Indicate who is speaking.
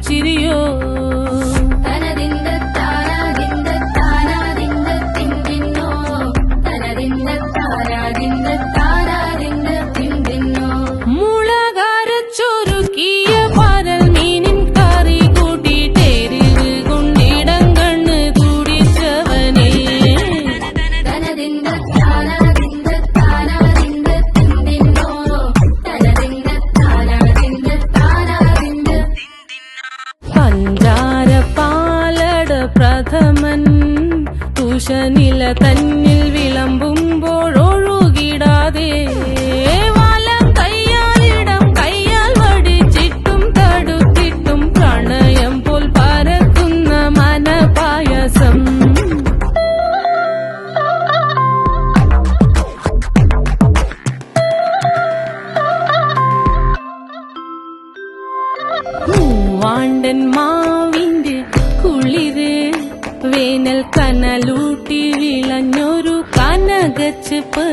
Speaker 1: chirio സഞ്ചാരപാലട പ്രഥമൻ തുഷനില തന്നിൽ വിളമ്പും മൂവാണ്ടൻ മാവിന്റെ കുളിര് വേനൽ കനലൂട്ടി വിളഞ്ഞൊരു കനകച്ചെപ്പ്.